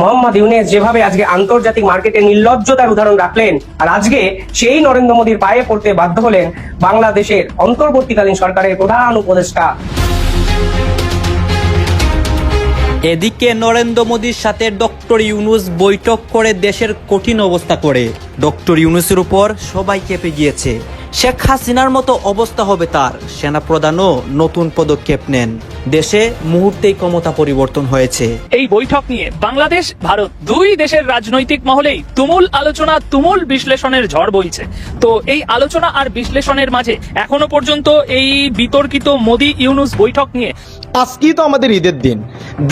মোহাম্মদ ইউনেস যেভাবে আজকে আন্তর্জাতিক মার্কেটে নির্লজ্জতার উদাহরণ রাখলেন, আর আজকে সেই নরেন্দ্র মোদীর পায়ে পড়তে বাধ্য হলেন বাংলাদেশের অন্তর্বর্তীকালীন সরকারের প্রধান উপদেষ্টা। এদিকে নরেন্দ্র মোদীর সাথে ডক্টর ইউনুস বৈঠক করে দেশের কঠিন অবস্থা করে। ডক্টর ইউনুসের উপর সবাই কেঁপে গিয়েছে। শেখ হাসিনার মতো অবস্থা হবে তার। সেনাপ্রধানও নতুন পদক্ষেপ নেন। দেশে মুহূর্তেই ক্ষমতা পরিবর্তন হয়েছে। এই বৈঠক নিয়ে বাংলাদেশ ভারত দুই দেশের রাজনৈতিক মহলেই তুমুল আলোচনা তুমুল বিশ্লেষণের ঝড় বইছে। তো এই আলোচনা আর বিশ্লেষণের মাঝে এখনও পর্যন্ত এই বিতর্কিত মোদি ইউনুস বৈঠক নিয়ে আজকেই তো আমাদের ঈদের দিন।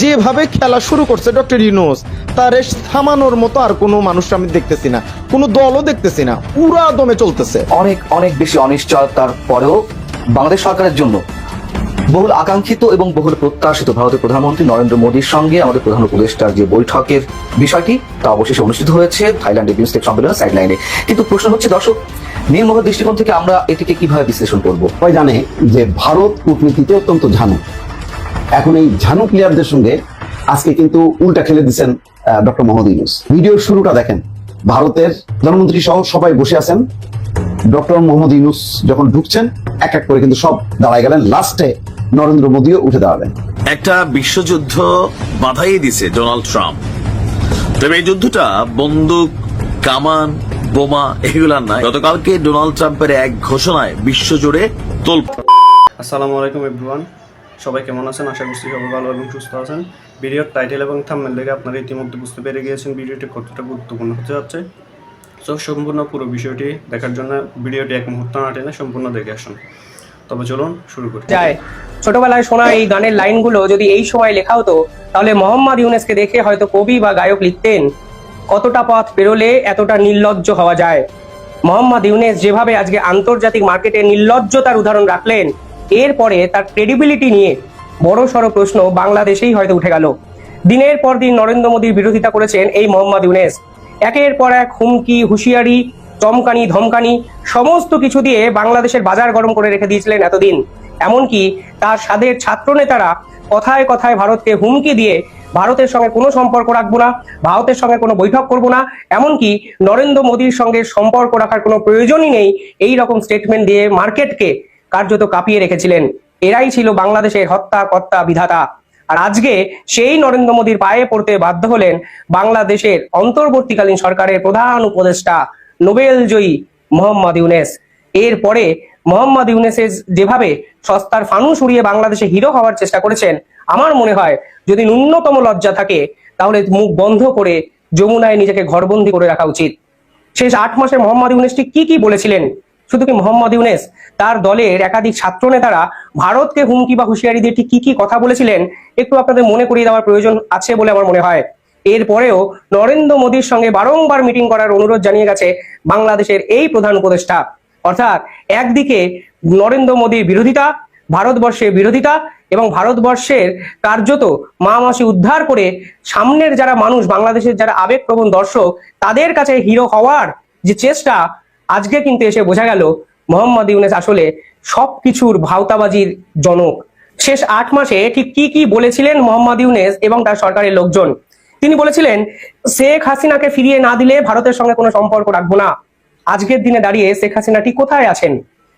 যেভাবে খেলা শুরু করছে ডক্টর ইউনুস তার থামানোর মতো আর কোনো মানুষ আমি দেখতেছি না। কোনো দলও দেখতেছি না। পুরা দমে চলতেছে। অনেক অনেক বেশি অনিশ্চয়তার পরেও বাংলাদেশ সরকারের জন্য বহুল আকাঙ্ক্ষিত এবং বহুল প্রত্যাশিত। ভারতের প্রধানমন্ত্রী নরেন্দ্র মোদীর সঙ্গে আমাদের প্রধান উপদেষ্টার যে বৈঠকের বিষয়টি, তা অবশেষে অনুষ্ঠিত হয়েছে থাইল্যান্ডের বিমস্টেক সম্মেলনের সাইডলাইনে কিন্তু প্রশ্ন হচ্ছে, দর্শক নির্মোহ দৃষ্টিকোণ থেকে আমরা এটিকে কীভাবে বিশ্লেষণ করব? সবাই জানে যে ভারত কূটনীতিতে অত্যন্ত ঝানু। এখন এই ঝানু প্লেয়ারদের সঙ্গে আজকে কিন্তু উল্টা খেলে দিচ্ছেন ডক্টর মোহাম্মদ ইউনুস। ভিডিওর শুরুটা দেখেন। ভারতের প্রধানমন্ত্রী সহ সবাই বসে আছেন। ডক্টর মোহাম্মদ ইউনুস যখন ঢুকছেন, এক এক করে কিন্তু সব দাঁড়ায় গেলেন। লাস্টে নরেন্দ্র মোদীও উঠে দাঁড়ালেন। একটা বিশ্বযুদ্ধ বাধাই দিছে ডোনাল্ড ট্রাম্প। তবে এই যুদ্ধটা বন্দুক কামান বোমা এগুলার নাই। গতকালকে ডোনাল্ড ট্রাম্পের এক ঘোষণায় বিশ্বজুড়ে তোল আসসালামু আলাইকুম এভরিওয়ান সবাই কেমন আছেন? আশা করছি সবাই ভালো এবং সুস্থ আছেন। ভিডিওর টাইটেল এবং থাম্বনেল দেখে আপনারা ইতিমধ্যে বুঝতে পেরে গিয়েছেন ভিডিওটি কতটা গুরুত্বপূর্ণ হতে যাচ্ছে। সো সম্পূর্ণ পুরো বিষয়টি দেখার জন্য ভিডিওটি এক মুহূর্ত না টেনে সম্পূর্ণ দেখে আসুন। তবে চলুন শুরু করি। যায়। ছোটবেলায় শোনা এই গানের লাইনগুলো যদি এই সময় লেখা হতো, তাহলে মোহাম্মদ ইউনেসকে দেখে হয়তো কবি বা গায়ক লিখতেন, কতটা পথ পেরোলে এতটা নির্লজ্জ হওয়া যায়? মোহাম্মদ ইউনেস যেভাবে আজকে আন্তর্জাতিক মার্কেটে নির্লজ্জতার উদাহরণ রাখলেন, এরপরে তার ক্রেডিবিলিটি নিয়ে বড় সড় প্রশ্ন বাংলাদেশেই হয়তো উঠে গেল। দিনের পর দিন নরেন্দ্র মোদীর বিরোধিতা করেছেন এই মোহাম্মদ ইউনেস। একের পর এক হুমকি, হুঁশিয়ারি চমকানি, ধমকানি, সমস্ত কিছু দিয়ে বাংলাদেশের বাজার গরম করে রেখে দিয়েছিলেন এতদিন। এমনকি তার সাদের ছাত্র নেতারা কথায় কথায় ভারতকে হুমকি দিয়ে ভারতের সঙ্গে কোনো সম্পর্ক রাখব না, ভারতের সঙ্গে কোনো বৈঠক করব না, এমনকি নরেন্দ্র মোদীর সঙ্গে সম্পর্ক রাখার কোনো প্রয়োজনই নেই, এই রকম স্টেটমেন্ট দিয়ে মার্কেটকে কার্যত কাঁপিয়ে রেখেছিলেন। এরাই ছিল বাংলাদেশের হত্যা, কর্তা, বিধাতা। আর আজকে সেই নরেন্দ্র মোদীর পায়ে পড়তে বাধ্য হলেন বাংলাদেশের অন্তর্বর্তীকালীন সরকারের প্রধান উপদেষ্টা নোবেল জয়ী মোহাম্মদ ইউনেস। এরপরে মোহাম্মদ ইউনেসের যেভাবে সস্তার ফানুস উড়িয়ে বাংলাদেশে হিরো হওয়ার চেষ্টা করেছেন, আমার মনে হয় যদি ন্যূনতম লজ্জা থাকে, তাহলে মুখ বন্ধ করে যমুনায় নিজেকে ঘরবন্দি করে রাখা উচিত। শেষ আট মাসে মোহাম্মদ ইউনেস ঠিক কি কি বলেছিলেন? শুধু কি মোহাম্মদ ইউনেস তার দলের একাধিক ছাত্র নেতারা ভারতকে হুমকি বা হুঁশিয়ারি দিয়ে ঠিক কি কি কথা বলেছিলেন, একটু আপনাদের মনে করিয়ে দেওয়ার প্রয়োজন আছে বলে আমার মনে হয়। এরপরেও নরেন্দ্র মোদীর সঙ্গে বারংবার মিটিং করার অনুরোধ জানিয়ে গেছে বাংলাদেশের এই প্রধান উপদেষ্টা। অর্থাৎ একদিকে নরেন্দ্র মোদীর বিরোধিতা, ভারতবর্ষের বিরোধিতা এবং ভারতবর্ষের কার্যত মা মাসি উদ্ধার করে সামনের যারা মানুষ, বাংলাদেশের যারা আবেগপ্রবণ দর্শক, তাদের কাছে হিরো হওয়ার যে চেষ্টা, আজকে কিন্তু এসে বোঝা গেল মোহাম্মদ ইউনেস আসলে সবকিছুর ভাওতাবাজির জনক। শেষ আট মাসে ঠিক কি কি বলেছিলেন মোহাম্মদ ইউনেস এবং তার সরকারের লোকজন? তিনি বলেছিলেন, শেখ হাসিনাকে ফিরিয়ে না দিলে ভারতের সঙ্গে কোনো সম্পর্ক রাখব না। আজকের দিনে দাঁড়িয়ে শেখ হাসিনা ঠিক কোথায় আছেন?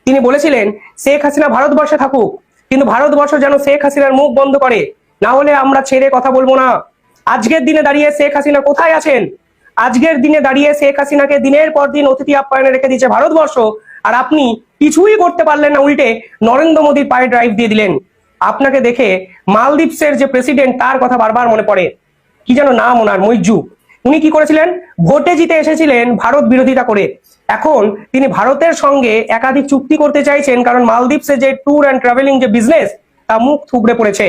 তিনি বলেছিলেন, শেখ হাসিনা ভারতবর্ষে থাকুক, কিন্তু ভারতবর্ষ যেন শেখ হাসিনার মুখ বন্ধ করে। না হলে আমরা ছেড়ে কথা বলব না। আজকের দিনে দাঁড়িয়ে শেখ হাসিনা কোথায় আছেন? আজকের দিনে দাঁড়িয়ে শেখ হাসিনাকে দিনের পর দিন অতিথি আপ্যায়নে রেখে দিয়েছে ভারতবর্ষ, আর আপনি কিছুই করতে পারলেন না, উল্টে নরেন্দ্র মোদীর পায়ে ড্রাইভ দিয়ে দিলেন। আপনাকে দেখে মালদ্বীপসের যে প্রেসিডেন্ট তার কথা বারবার মনে পড়ে। কি যেন নাম ওনার মৈজু উনি কি করেছিলেন? ভোটে জিতে এসেছিলেন ভারত বিরোধিতা করে। এখন তিনি ভারতের সঙ্গে একাধিক চুক্তি করতে চাইছেন, কারণ মালদ্বীপসে যে ট্যুর অ্যান্ড ট্রাভেলিং যে বিজনেস তা মুখ থুবড়ে পড়েছে।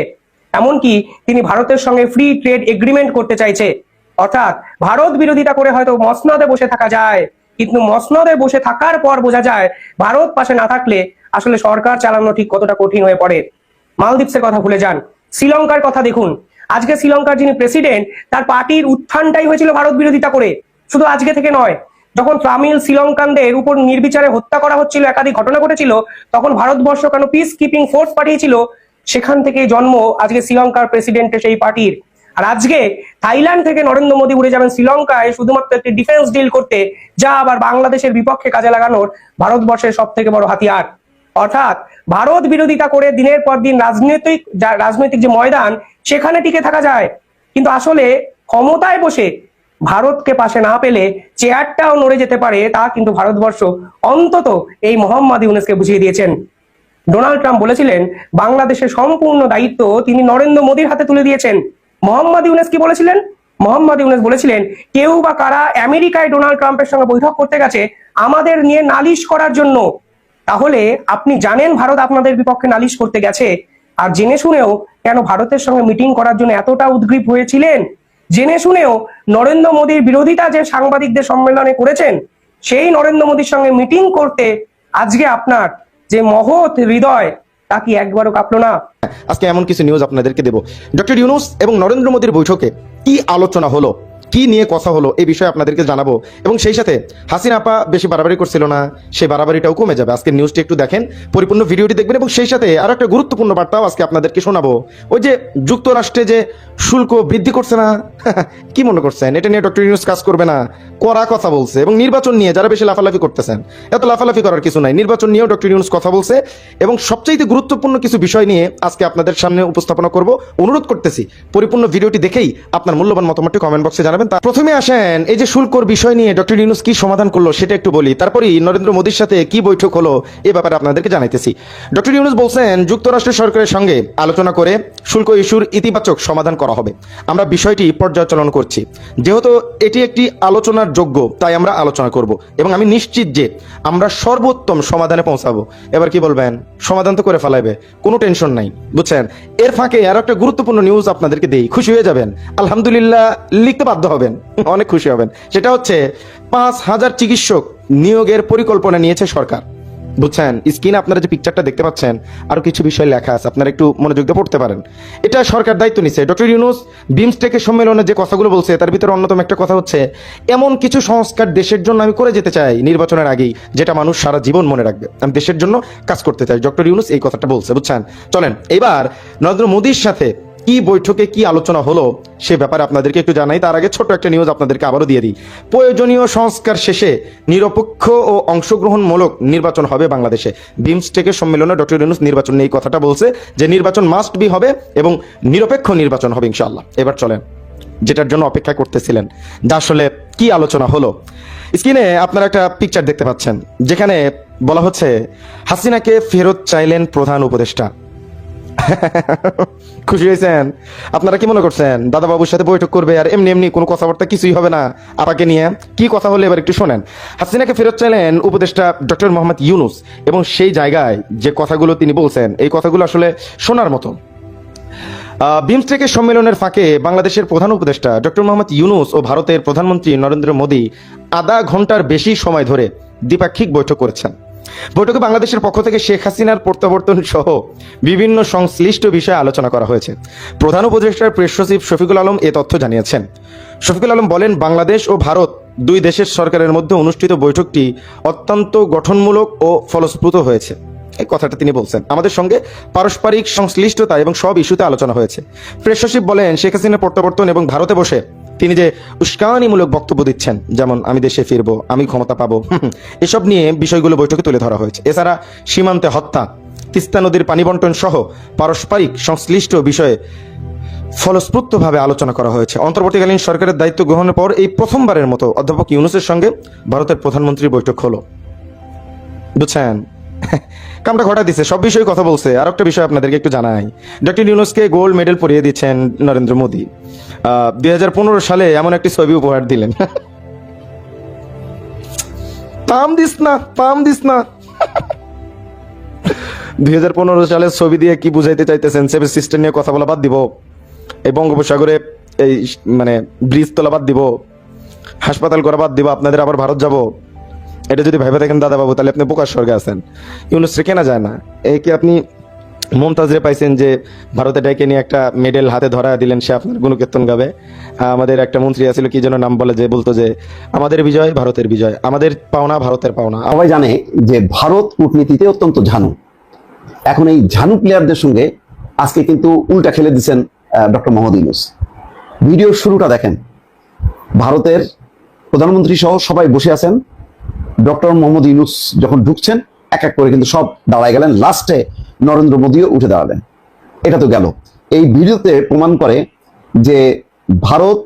এমনকি তিনি ভারতের সঙ্গে ফ্রি ট্রেড এগ্রিমেন্ট করতে চাইছে। অর্থাৎ ভারত বিরোধিতা করে হয়তো মসনদে বসে থাকা যায়, কিন্তু মসনদে বসে থাকার পর বোঝা যায় ভারত পাশে না থাকলে আসলে সরকার চালানো ঠিক কতটা কঠিন হয়ে পড়ে। মালদ্বীপসের কথা ভুলে যান। শ্রীলঙ্কার কথা দেখুন। আজকে শ্রীলঙ্কার যিনি প্রেসিডেন্ট, তার পার্টির উত্থানটাই হয়েছিল ভারত বিরোধিতা করে। শুধু আজকে থেকে নয়, যখন তামিল শ্রীলঙ্কানদের উপর নির্বিচারে হত্যা করা হচ্ছিল, একাধিক ঘটনা ঘটেছিল, তখন ভারতবর্ষ কেন পিস কিপিং ফোর্স পাঠিয়েছিল, সেখান থেকে জন্ম আজকে শ্রীলঙ্কার প্রেসিডেন্টের সেই পার্টির। আর আজকে থাইল্যান্ড থেকে নরেন্দ্র মোদী উড়ে যাবেন শ্রীলঙ্কায় শুধুমাত্র একটি ডিফেন্স ডিল করতে, যা আবার বাংলাদেশের বিপক্ষে কাজে লাগানোর ভারতবর্ষের সব থেকে বড় হাতিয়ার। অর্থাৎ ভারত বিরোধিতা করে দিনের পর দিন রাজনৈতিক রাজনৈতিক যে ময়দান, সেখানে টিকে থাকা যায়। কিন্তু আসলে ক্ষমতায় বসে ভারতকে পাশে না পেলে চেয়ারটাও নড়ে যেতে পারে তা কিন্তু ভারতবর্ষ অন্তত এই মোহাম্মদ ইউনেসকে বুঝিয়ে দিয়েছেন। ডোনাল্ড ট্রাম্প বলেছিলেন, বাংলাদেশের সম্পূর্ণ দায়িত্ব তিনি নরেন্দ্র মোদীর হাতে তুলে দিয়েছেন। মোহাম্মদ ইউনেস কি বলেছিলেন? মোহাম্মদ ইউনেস বলেছিলেন, কেউ বা কারা আমেরিকায় ডোনাল্ড ট্রাম্পের সঙ্গে বৈঠক করতে গেছে, আমাদের নিয়ে নালিশ করার জন্য। তাহলে আপনি জানেন ভারত আপনাদের বিপক্ষে নালিশ করতে গেছে। আর জেনে শুনেও কেন ভারতের সঙ্গে মিটিং করার জন্য এতটা উদ্গ্রীব হয়েছিলেন? জেনে শুনেও নরেন্দ্র মোদীর বিরোধিতা যে সাংবাদিকদের সম্মেলনে করেছেন, সেই নরেন্দ্র মোদীর সঙ্গে মিটিং করতে আজকে আপনার যে মহৎ হৃদয়, তা কি একবারও কাঁপলো না? আজকে এমন কিছু নিউজ আপনাদেরকে দেব। ডক্টর ইউনুস এবং নরেন্দ্র মোদীর বৈঠকে কি আলোচনা হলো? কি নিয়ে কথা হলো এই বিষয়ে আপনাদেরকে জানাব। এবং সেই সাথে হাসিনা আপা বেশি বাড়াবাড়ি করছিল না সেই বাড়াবাড়িটাও কমে যাবে। আজকে নিউজটি একটু দেখেন, পরিপূর্ণ ভিডিওটি দেখবেন এবং সেই সাথে আরও একটা গুরুত্বপূর্ণ বার্তাও আজকে আপনাদেরকে শোনাবো। ওই যে যুক্তরাষ্ট্রে যে শুল্ক বৃদ্ধি করছে না, কি মনে করছেন? এটা নিয়ে ডক্টর ইউনুস কাজ করবে না করা কথা বলছে। এবং নির্বাচন নিয়ে যারা বেশি লাফালাফি করতেছেন, এত লাফালাফি করার কিছু নাই। নির্বাচন নিয়েও ডক্টর ইউনুস কথা বলছে। এবং সবচাইতে গুরুত্বপূর্ণ কিছু বিষয় নিয়ে আজকে আপনাদের সামনে উপস্থাপনা করব। অনুরোধ করতেছি, পরিপূর্ণ ভিডিওটি দেখেই আপনার মূল্যবান মতামতটি কমেন্ট বক্সে জানাবেন। তা প্রথমে আসেন এই যে শুল্কর বিষয় নিয়ে ডক্টর ইউনুস কি সমাধান করল সেটা একটু বলি। তারপরেই নরেন্দ্র মোদীর সাথে কি বৈঠক হলো এ ব্যাপারে আপনাদেরকে জানাইতেছি। ডক্টর ইউনুস বলছেন, যুক্তরাষ্ট্র সরকারের সঙ্গে আলোচনা করে শুল্ক ইস্যুর ইতিবাচক সমাধান করা হবে। আমরা বিষয়টি পর্যালোচনা করছি। যেহেতু এটি একটি আলোচনার যোগ্য, তাই আমরা আলোচনা করব। এবং আমি নিশ্চিত যে আমরা সর্বোত্তম সমাধানে পৌঁছাবো। এবার কি বলবেন? সমাধান তো করে ফেলাইবে, কোনো টেনশন নাই। বুঝছেন? এর ফাঁকে আরও একটা গুরুত্বপূর্ণ নিউজ আপনাদেরকে দেই। খুশি হয়ে যাবেন। আলহামদুলিল্লাহ, লিখতে বাধ্য হবেন, অনেক খুশি হবেন। সেটা হচ্ছে পাঁচ হাজার চিকিৎসক নিয়োগের পরিকল্পনা নিয়েছে সরকার। বুঝছেন? স্ক্রিনে আপনারা যে পিকচারটা দেখতে পাচ্ছেন, আরও কিছু বিষয় লেখা আছে, আপনারা একটু মনোযোগ দিয়ে পড়তে পারেন। এটা সরকার দায়িত্ব নিছে। ডক্টর ইউনুস বিমস্টেকের সম্মেলনে যে কথাগুলো বলছে, তার ভিতরে অন্যতম একটা কথা হচ্ছে, এমন কিছু সংস্কার দেশের জন্য আমি করে যেতে চাই নির্বাচনের আগেই, যেটা মানুষ সারা জীবন মনে রাখবে। আমি দেশের জন্য কাজ করতে চাই। ডক্টর ইউনুস এই কথাটা বলছে, বুঝছেন? চলেন, এবার নরেন্দ্র মোদীর সাথে কি বৈঠকে কি আলোচনা হলো সে ব্যাপারে আপনাদেরকে একটু জানাই। তার আগে ছোট একটা নিউজ আপনাদেরকে আবারও দিয়ে দিই। প্রয়োজনীয় সংস্কার শেষে নিরপেক্ষ ও অংশগ্রহণমূলক নির্বাচন হবে বাংলাদেশে। বিমস্টেকের সম্মেলনে ডক্টর ইউনুস নির্বাচন নিয়ে এই কথাটা বলছে যে নির্বাচন মাস্ট বি হবে এবং নিরপেক্ষ নির্বাচন হবে ইনশাআল্লাহ। এবার চলেন, যেটার জন্য অপেক্ষা করতেছিলেন। যা আসলে কি আলোচনা হলো? স্ক্রিনে আপনারা একটা পিকচার দেখতে পাচ্ছেন, যেখানে বলা হচ্ছে, হাসিনাকে ফেরত চাইলেন প্রধান উপদেষ্টা। খুশি হয়েছেন? আপনারা কি মনে করছেন? দাদা বাবুর সাথে বৈঠক করবে আর এমনি এমনি কোনো কথাবার্তা কিছুই হবে না আপাকে নিয়ে? কি কথা হলে এবার একটু শোনেন। হাসিনাকে ফেরত চাইলেন উপদেষ্টা ডক্টর মোহাম্মদ ইউনুস এবং সেই জায়গায় যে কথাগুলো তিনি বলছেন, এই কথাগুলো আসলে শোনার মতো। বিমস্টেকের সম্মেলনের ফাঁকে বাংলাদেশের প্রধান উপদেষ্টা ডক্টর মোহাম্মদ ইউনুস ও ভারতের প্রধানমন্ত্রী নরেন্দ্র মোদী আধা ঘণ্টার বেশি সময় ধরে দ্বিপাক্ষিক বৈঠক করেছেন। বৈঠকে বাংলাদেশের পক্ষ থেকে শেখ হাসিনার প্রত্যাবর্তন সহ বিভিন্ন সংশ্লিষ্ট বিষয়ে আলোচনা করা হয়েছে। প্রধান উপদেষ্টার প্রেস সচিব শফিকুল আলম এ তথ্য জানিয়েছেন। শফিকুল আলম বলেন, বাংলাদেশ ও ভারত দুই দেশের সরকারের মধ্যে অনুষ্ঠিত বৈঠকটি অত্যন্ত গঠনমূলক ও ফলপ্রসূ হয়েছে। এই কথাটা তিনি বলছেন। আমাদের সঙ্গে পারস্পরিক সংশ্লিষ্টতা এবং সব ইস্যুতে আলোচনা হয়েছে। প্রেস সচিব বলেন, শেখ হাসিনার প্রত্যাবর্তন এবং ভারতে বসে তিনি যে উস্কানিমূলক বক্তব্য দিচ্ছেন, যেমন, আমি দেশে ফিরবো, আমি ক্ষমতা পাবো। এসব নিয়ে বিষয়গুলো বৈঠকে তুলে ধরা হয়েছে। এছাড়া সীমান্তে হত্যা, তিস্তা নদীর পানি বন্টন সহ পারস্পরিক সংশ্লিষ্ট বিষয়ে ফলস্প্রুতভাবে আলোচনা করা হয়েছে। অন্তর্বর্তীকালীন সরকারের দায়িত্ব গ্রহণের পর এই প্রথমবারের মতো অধ্যাপক ইউনুসের সঙ্গে ভারতের প্রধানমন্ত্রীর বৈঠক হলো। বুঝছেন? কামটা ঘটা দিচ্ছে সব বিষয়ে কথা বলছে। আর একটা বিষয় আপনাদেরকে একটু জানাই। ডক্টর ইউনুসকে গোল্ড মেডেল পরিয়ে দিচ্ছেন নরেন্দ্র মোদী। দু হাজার পনেরো সালে এমন একটি ছবি উপহার দিলেন। পাম দিস না, পাম দিস না। দুই সালে ছবি দিয়ে কি বুঝাইতে চাইতেছেন? সেভেন সিস্টেম নিয়ে কথা বলা বাদ দিব। এই বঙ্গোপসাগরে এই মানে ব্রিজ তোলা বাদ দিব। হাসপাতাল করা বাদ দিব। আপনাদের আবার ভারত যাব। এটা যদি ভেবে থাকেন দাদা বাবু তাহলে আপনি বোকার স্বর্গে আছেন। ইউনুসরে কেনা যায় না। এই কি আপনি মমতাজরে পাইছেন যে ভারতে ডেকে নিয়ে একটা মেডেল হাতে ধরা দিলেন, সে আপনার গুণকীর্তন গাবে? আমাদের একটা মন্ত্রী আছিল, কি যেন নাম বলে যে বলতো যে, আমাদের বিজয় ভারতের বিজয়, আমাদের পাওনা ভারতের পাওনা। সবাই জানে যে ভারত কূটনীতিতে অত্যন্ত ঝানু। এখন এই ঝানু প্লেয়ারদের সঙ্গে আজকে কিন্তু উল্টা খেলে দিচ্ছেন ডক্টর মোহাম্মদ ইউনুস। ভিডিওর শুরুটা দেখেন। ভারতের প্রধানমন্ত্রী সহ সবাই বসে আছেন। ডক্টর মোহাম্মদ ইউনুস যখন ঢুকছেন, এক এক করে কিন্তু সব দাঁড়ায় গেলেন। লাস্টে নরেন্দ্র মোদীও উঠে দাঁড়ালেন। এটা তো গেল। এই ভিডিওতে প্রমাণ করে যে ভারত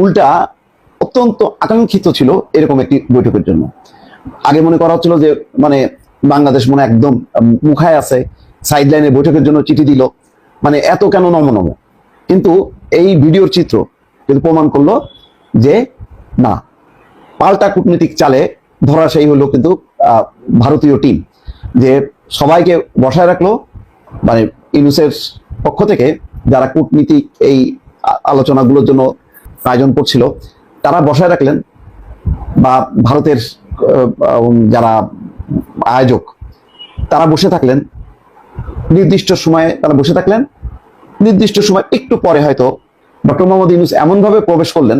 উল্টা অত্যন্ত আকাঙ্ক্ষিত ছিল এরকম একটি বৈঠকের জন্য। আগে মনে করা হচ্ছিল যে মানে বাংলাদেশ মনে একদম মুখায় আছে সাইড লাইনে বৈঠকের জন্য চিঠি দিল। মানে এত কেন নম নম কিন্তু এই ভিডিওর চিত্র কিন্তু প্রমাণ করল যে, না, পাল্টা কূটনীতিক চালে ধরা সেই হলো কিন্তু ভারতীয় টিম। যে সবাইকে বসায় রাখল মানে ইউনুসের পক্ষ থেকে যারা কূটনীতিক এই আলোচনাগুলোর জন্য আয়োজন করছিল, তারা বসায় রাখলেন বা ভারতের যারা আয়োজক, তারা বসে থাকলেন। নির্দিষ্ট সময়ে তারা বসে থাকলেন। নির্দিষ্ট সময় একটু পরে হয়তো ডক্টর মোহাম্মদ ইউনুস এমনভাবে প্রবেশ করলেন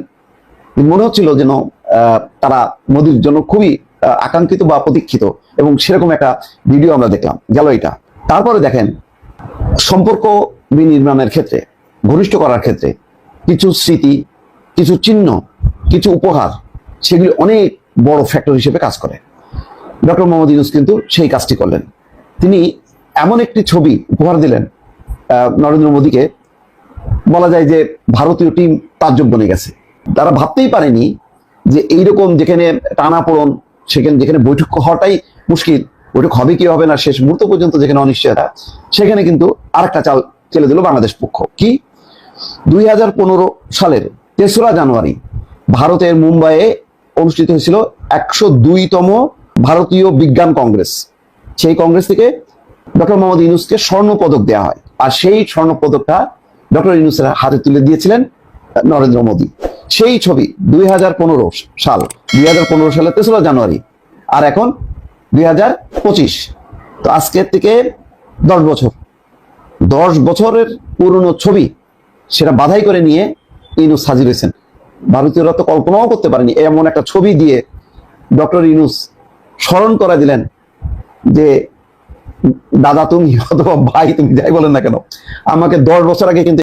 মনে হচ্ছিল যেন তারা মোদির জন্য খুবই আকাঙ্ক্ষিত বা প্রতীক্ষিত। এবং সেরকম একটা ভিডিও আমরা দেখলাম। গেল এটা। তারপরে দেখেন, সম্পর্ক বিনির্মাণের ক্ষেত্রে, ঘনিষ্ঠ করার ক্ষেত্রে, কিছু স্মৃতি, কিছু চিহ্ন, কিছু উপহার, সেগুলি অনেক বড় ফ্যাক্টর হিসেবে কাজ করে। ডক্টর মোহাম্মদ ইউনুস কিন্তু সেই কাজটি করলেন। তিনি এমন একটি ছবি উপহার দিলেন নরেন্দ্র মোদীকে। বলা যায় যে ভারতীয় টিম তাজ্জব বনে গেছে। তারা ভাবতেই পারেনি যে এইরকম যেখানে টানা পড়ন সেখানে যেখানে বৈঠক হওয়াটাই মুশকিল। বৈঠক হবে কি হবে না, শেষ মুহূর্ত পর্যন্ত যেখানে অনিশ্চয়তা, সেখানে কিন্তু আরেকটা চাল চেলে দিল বাংলাদেশ পক্ষ। কি? দুই হাজার পনেরো সালের তেসরা জানুয়ারি ভারতের মুম্বাইয়ে অনুষ্ঠিত হয়েছিল একশো দুইতম ভারতীয় বিজ্ঞান কংগ্রেস। সেই কংগ্রেস থেকে ডক্টর মোহাম্মদ ইউনুসকে স্বর্ণ পদক দেওয়া হয়। আর সেই স্বর্ণ পদকটা ডক্টর ইউনুসের হাতে তুলে দিয়েছিলেন নরেন্দ্র মোদী। সেই ছবি দুই হাজার পনেরো সাল, দুই সালের তেসরা জানুয়ারি। আর এখন দুই হাজার পঁচিশ। তো আজকের থেকে দশ বছর। দশ বছরের পুরনো ছবি সেটা বাধাই করে নিয়ে ইনুস হাজির হয়েছেন। ভারতীয়রা তো কল্পনাও করতে পারেনি এমন একটা ছবি দিয়ে ডক্টর ইনুস স্মরণ করে দিলেন যে, দাদা তুমি অথবা ভাই, তুমি যাই বলেন না কেন, আমাকে দশ বছর আগে কিন্তু